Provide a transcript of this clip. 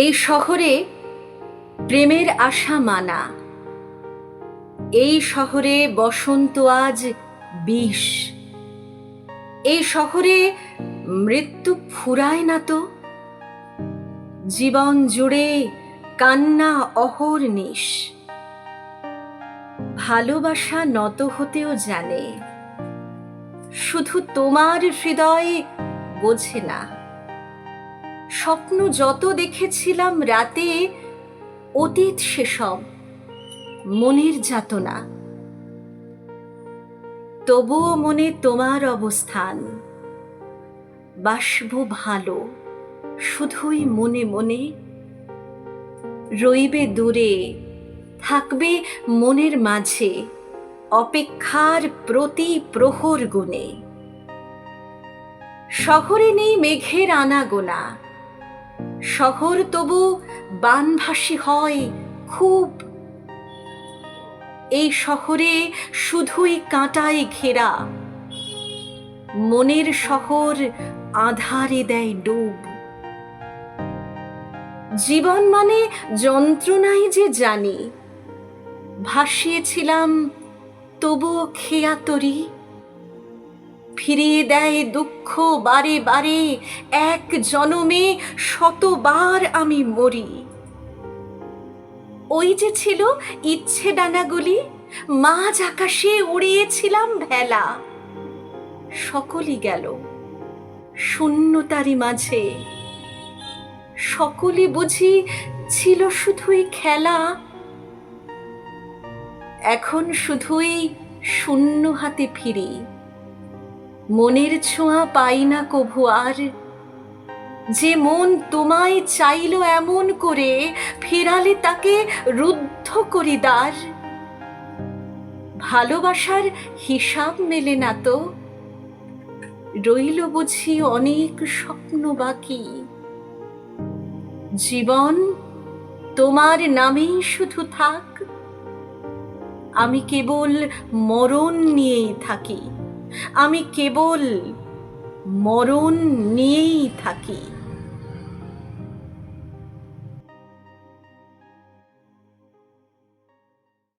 এই শহরে প্রেমের আশা মানা। এই শহরে বসন্ত আজ বিষ। এই শহরে মৃত্যু ফুরায় না তো। জীবন জুড়ে কান্না অহর নিশ ভালোবাসা নত হতেও জানে। শুধু তোমার হৃদয় বোঝে না। স্বপ্ন যত দেখেছিলাম রাতে, অতীত সেসব মনের যাতনা। তবুও মনে তোমার অবস্থান। বাসব ভালো, শুধুই মনে মনে রইবে দূরে, থাকবে মনের মাঝে অপেক্ষার প্রতি প্রহর গুণে। শহরে নেই মেঘের আনাগোনা শহর তবু বানভাসী হয় খুব। এই শহরে শুধুই কাঁটায় ঘেরা। মনের শহর আধারে দেয় ডুব। জীবন মানে যন্ত্রণাই যে জানি। ভাসিয়েছিলাম তবুও খেয়াতরি ফিরিয়ে দেয় দুঃখ বারে বারে। এক জনমে শতবার আমি মরি। ওই যে ছিল ইচ্ছে ডানাগুলি, মাঝ আকাশে উড়িয়েছিলাম ভেলা। সকলই গেল শূন্যতারি মাঝে। সকলে বুঝি ছিল শুধুই খেলা। এখন শুধুই শূন্য হাতে ফিরি। মনের ছোঁয়া পাই না কভু আর। যে মন তোমায় চাইল এমন করে, ফেরালে তাকে রুদ্ধ করি দ্বার। ভালোবাসার হিসাব মেলে না তো। রইল বুঝি অনেক স্বপ্ন বাকি। জীবন তোমার নামেই শুধু থাক। আমি কেবল মরণ নিয়েই থাকি। আমি কেবল মরণ নিয়েই থাকি।